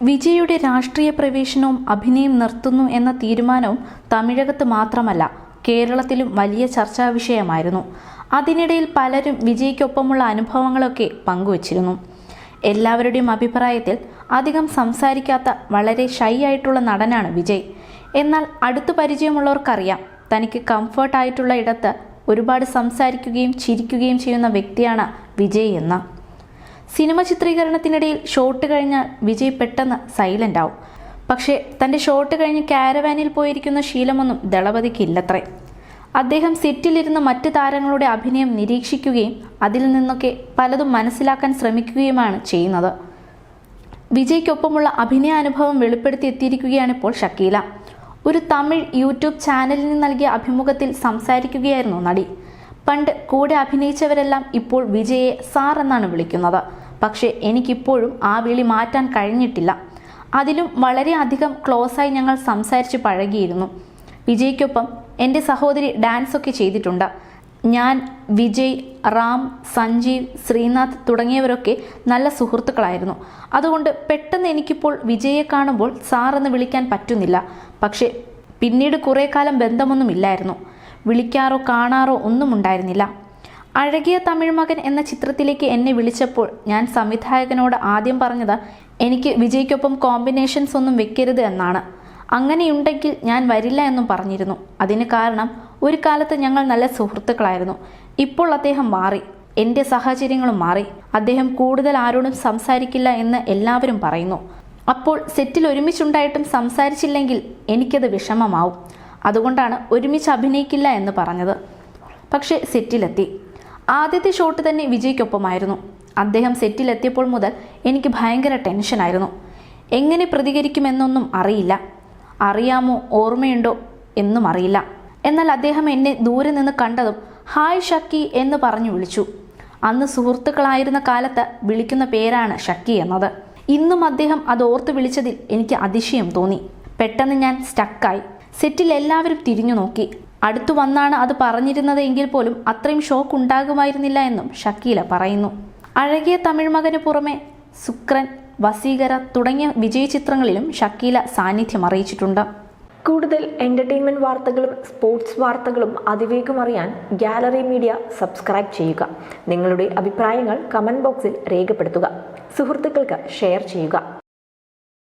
വിജയുടെ രാഷ്ട്രീയ പ്രവേശനവും അഭിനയം നിർത്തുന്നു എന്ന തീരുമാനവും തമിഴകത്ത് മാത്രമല്ല കേരളത്തിലും വലിയ ചർച്ചാ വിഷയമായിരുന്നു. അതിനിടയിൽ പലരും വിജയ്ക്കൊപ്പമുള്ള അനുഭവങ്ങളൊക്കെ പങ്കുവച്ചിരുന്നു. എല്ലാവരുടെയും അഭിപ്രായത്തിൽ അധികം സംസാരിക്കാത്ത വളരെ ഷൈ ആയിട്ടുള്ള നടനാണ് വിജയ്. എന്നാൽ അടുത്തു പരിചയമുള്ളവർക്കറിയാം തനിക്ക് കംഫർട്ടായിട്ടുള്ള ഇടത്ത് ഒരുപാട് സംസാരിക്കുകയും ചിരിക്കുകയും ചെയ്യുന്ന വ്യക്തിയാണ് വിജയ് എന്ന്. സിനിമ ചിത്രീകരണത്തിനിടയിൽ ഷോട്ട് കഴിഞ്ഞാൽ വിജയ് പെട്ടെന്ന് സൈലന്റ് ആവും പക്ഷേ തന്റെ ഷോട്ട് കഴിഞ്ഞ് കാരവാനിൽ പോയിരിക്കുന്ന ശീലമൊന്നും ദളപതിക്കില്ലത്രേ. അദ്ദേഹം സെറ്റിലിരുന്ന് മറ്റ് താരങ്ങളുടെ അഭിനയം നിരീക്ഷിക്കുകയും അതിൽ നിന്നൊക്കെ പലതും മനസ്സിലാക്കാൻ ശ്രമിക്കുകയുമാണ് ചെയ്യുന്നത്. വിജയ്ക്കൊപ്പമുള്ള അഭിനയാനുഭവം വെളിപ്പെടുത്തി എത്തിയിരിക്കുകയാണ് ഇപ്പോൾ ഷക്കീല. ഒരു തമിഴ് യൂട്യൂബ് ചാനലിന് നൽകിയ അഭിമുഖത്തിൽ സംസാരിക്കുകയായിരുന്നു നടി. പണ്ട് കൂടെ അഭിനയിച്ചവരെല്ലാം ഇപ്പോൾ വിജയെ സാർ എന്നാണ് വിളിക്കുന്നത്. പക്ഷേ എനിക്കിപ്പോഴും ആ വിളി മാറ്റാൻ കഴിഞ്ഞിട്ടില്ല. അതിലും വളരെയധികം ക്ലോസായി ഞങ്ങൾ സംസാരിച്ച് പഴകിയിരുന്നു. വിജയ്ക്കൊപ്പം എന്റെ സഹോദരി ഡാൻസൊക്കെ ചെയ്തിട്ടുണ്ട്. ഞാൻ വിജയ് റാം സഞ്ജീവ് ശ്രീനാഥ് തുടങ്ങിയവരൊക്കെ നല്ല സുഹൃത്തുക്കളായിരുന്നു. അതുകൊണ്ട് പെട്ടെന്ന് എനിക്കിപ്പോൾ വിജയെ കാണുമ്പോൾ സാർ എന്ന് വിളിക്കാൻ പറ്റുന്നില്ല. പക്ഷേ പിന്നീട് കുറേ കാലം ബന്ധമൊന്നുമില്ലായിരുന്നു വിളിക്കാറോ കാണാറോ ഒന്നും ഉണ്ടായിരുന്നില്ല. അഴകിയ തമിഴ് മകൻ എന്ന ചിത്രത്തിലേക്ക് എന്നെ വിളിച്ചപ്പോൾ ഞാൻ സംവിധായകനോട് ആദ്യം പറഞ്ഞത് എനിക്ക് വിജയ്ക്കൊപ്പം കോമ്പിനേഷൻസ് ഒന്നും വെക്കരുത് എന്നാണ്. അങ്ങനെയുണ്ടെങ്കിൽ ഞാൻ വരില്ല എന്നും പറഞ്ഞിരുന്നു. അതിന് കാരണം ഒരു കാലത്ത് ഞങ്ങൾ നല്ല സുഹൃത്തുക്കളായിരുന്നു. ഇപ്പോൾ അദ്ദേഹം മാറി. എന്റെ സാഹചര്യങ്ങളും മാറി. അദ്ദേഹം കൂടുതൽ ആരോടും സംസാരിക്കില്ല എന്ന് എല്ലാവരും പറയുന്നു. അപ്പോൾ സെറ്റിൽ ഒരുമിച്ചുണ്ടായിട്ടും സംസാരിച്ചില്ലെങ്കിൽ എനിക്കത് വിഷമമാവും. അതുകൊണ്ടാണ് ഒരുമിച്ച് അഭിനയിക്കില്ല എന്ന് പറഞ്ഞത്. പക്ഷേ സെറ്റിലെത്തി. ആദ്യത്തെ ഷോട്ട് തന്നെ വിജയ്ക്കൊപ്പമായിരുന്നു. അദ്ദേഹം സെറ്റിലെത്തിയപ്പോൾ മുതൽ എനിക്ക് ഭയങ്കര ടെൻഷനായിരുന്നു. എങ്ങനെ പ്രതികരിക്കുമെന്നൊന്നും അറിയില്ല. അറിയാമോ ഓർമ്മയുണ്ടോ എന്നും അറിയില്ല. എന്നാൽ അദ്ദേഹം എന്നെ ദൂരെ നിന്ന് കണ്ടതും ഹായ് ഷക്കി എന്ന് പറഞ്ഞു വിളിച്ചു. അന്ന് സുഹൃത്തുക്കളായിരുന്ന കാലത്ത് വിളിക്കുന്ന പേരാണ് ഷക്കി എന്നത്. ഇന്നും അദ്ദേഹം അത് ഓർത്ത് വിളിച്ചതിൽ എനിക്ക് അതിശയം തോന്നി. പെട്ടെന്ന് ഞാൻ സ്റ്റക്കായി. സെറ്റിൽ എല്ലാവരും തിരിഞ്ഞു നോക്കി. അടുത്തു വന്നാണ് അത് പറഞ്ഞിരുന്നത് എങ്കിൽ പോലും അത്രയും ഷോക്ക് ഉണ്ടാകുമായിരുന്നില്ല എന്നും ഷക്കീല പറയുന്നു. അഴകിയ തമിഴ് മകന് പുറമെ സുക്രൻ വസീകര തുടങ്ങിയ വിജയ ചിത്രങ്ങളിലും ഷക്കീല സാന്നിധ്യം അറിയിച്ചിട്ടുണ്ട്. കൂടുതൽ എന്റർടൈൻമെന്റ് വാർത്തകളും സ്പോർട്സ് വാർത്തകളും അതിവേഗം അറിയാൻ ഗാലറി മീഡിയ സബ്സ്ക്രൈബ് ചെയ്യുക. നിങ്ങളുടെ അഭിപ്രായങ്ങൾ കമന്റ് ബോക്സിൽ രേഖപ്പെടുത്തുക. സുഹൃത്തുക്കൾക്ക് ഷെയർ ചെയ്യുക.